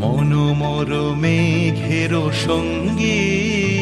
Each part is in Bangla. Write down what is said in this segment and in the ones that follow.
মনোমর মেঘের সঙ্গী।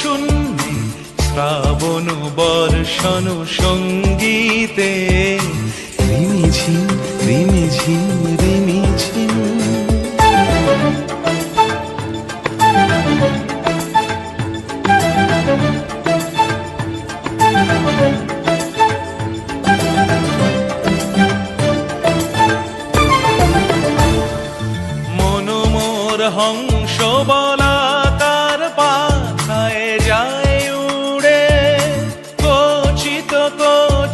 শূন্যে শ্রাবণ বর্ষণ সঙ্গীতে। রিমি ঝিম রিমি ঝিম রিমি ঝিম মনোমোর হংস বলাকার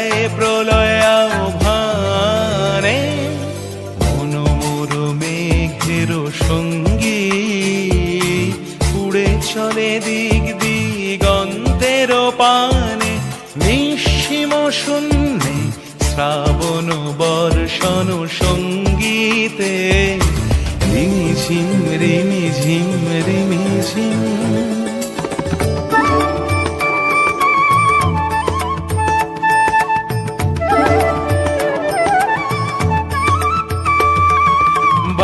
দেয় প্রলয় আহ্বানে মনোমর মেঘের সঙ্গী। উড়ে চলে দিক দিগন্তের পানে। নিঃসীম শূন্যে শ্রাবণ বর্ষণ সঙ্গীতে। রিমি ঝিম রিমি ঝিম রিমি ঝিম।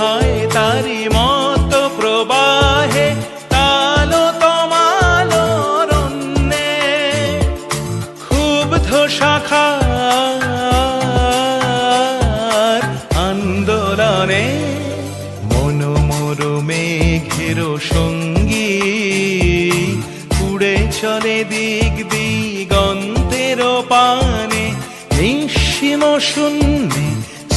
ধায় তারি মত প্রবাহে, তালো তমালো রণ্যে ক্ষুব্ধ শাখার আন্দোলনে মনোমর মেঘের সঙ্গী উড়ে চলে দিক দিগন্তের পানে নিঃসীম শূন্যে